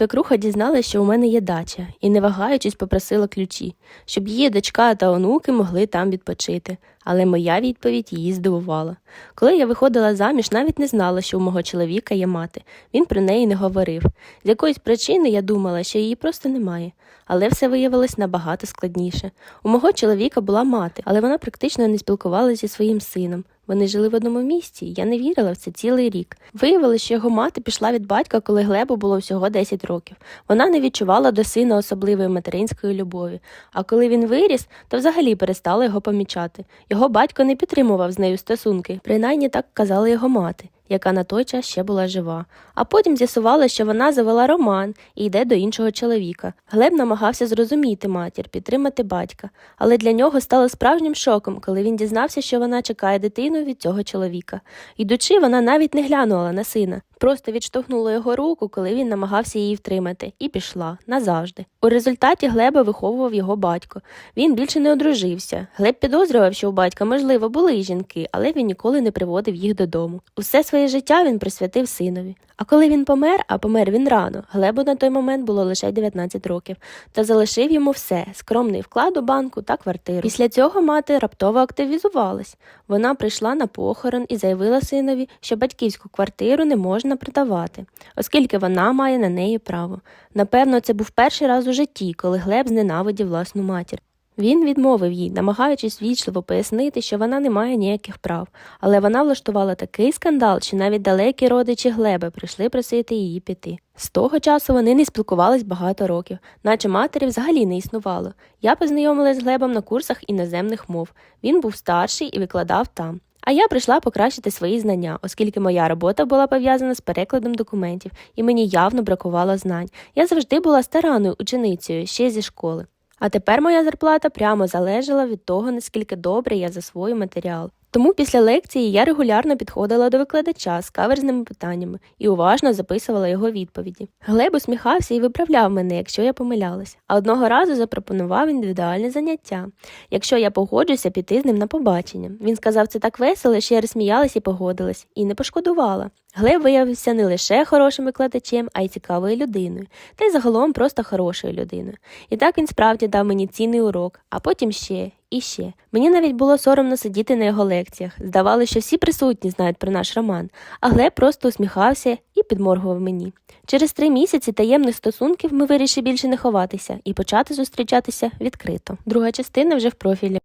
Свекруха дізналася, що у мене є дача, і, не вагаючись, попросила ключі, щоб її дочка та онуки могли там відпочити. Але моя відповідь її здивувала. Коли я виходила заміж, навіть не знала, що у мого чоловіка є мати. Він про неї не говорив. З якоїсь причини я думала, що її просто немає. Але все виявилось набагато складніше. У мого чоловіка була мати, але вона практично не спілкувалася зі своїм сином. Вони жили в одному місті, я не вірила в це цілий рік. Виявилося, що його мати пішла від батька, коли Глебу було всього 10 років. Вона не відчувала до сина особливої материнської любові. А коли він виріс, то взагалі перестала його помічати. Його батько не підтримував з нею стосунки, принаймні так казала його мати яка на той час ще була жива. А потім з'ясувала, що вона завела роман і йде до іншого чоловіка. Глеб намагався зрозуміти матір, підтримати батька, але для нього стало справжнім шоком, коли він дізнався, що вона чекає дитину від цього чоловіка. Йдучи, вона навіть не глянула на сина. Просто відштовхнула його руку, коли він намагався її втримати, і пішла назавжди. У результаті Глеба виховував його батько. Він більше не одружився. Глеб підозрював, що у батька, можливо, були й жінки, але він ніколи не приводив їх додому. Усе своє життя він присвятив синові. А коли він помер, а помер він рано, Глебу на той момент було лише 19 років, та залишив йому все скромний вклад у банку та квартиру. Після цього мати раптово активізувалась. Вона прийшла на похорон і заявила синові, що батьківську квартиру не можна продавати, оскільки вона має на неї право. Напевно, це був перший раз у житті, коли Глеб зненавидів власну матір. Він відмовив їй, намагаючись вічливо пояснити, що вона не має ніяких прав, але вона влаштувала такий скандал, що навіть далекі родичі Глеба прийшли просити її піти. З того часу вони не спілкувались багато років, наче матері взагалі не існувало. Я познайомилась з Глебом на курсах іноземних мов. Він був старший і викладав там. А я прийшла покращити свої знання, оскільки моя робота була пов'язана з перекладом документів, і мені явно бракувало знань. Я завжди була старанною ученицею ще зі школи. А тепер моя зарплата прямо залежала від того, наскільки добре я засвою матеріал. Тому після лекції я регулярно підходила до викладача з каверзними питаннями і уважно записувала його відповіді. Глеб усміхався і виправляв мене, якщо я помилялась, а одного разу запропонував індивідуальне заняття, якщо я погоджуся піти з ним на побачення. Він сказав це так весело, що я розсміялась і погодилась, і не пошкодувала. Глеб виявився не лише хорошим викладачем, а й цікавою людиною, та й загалом просто хорошою людиною. І так він справді дав мені цінний урок, а потім ще і ще. Мені навіть було соромно сидіти на його лекціях. Здавалося, що всі присутні знають про наш роман, а Глеб просто усміхався і підморгував мені. Через три місяці таємних стосунків ми вирішили більше не ховатися і почати зустрічатися відкрито. Друга частина вже в профілі.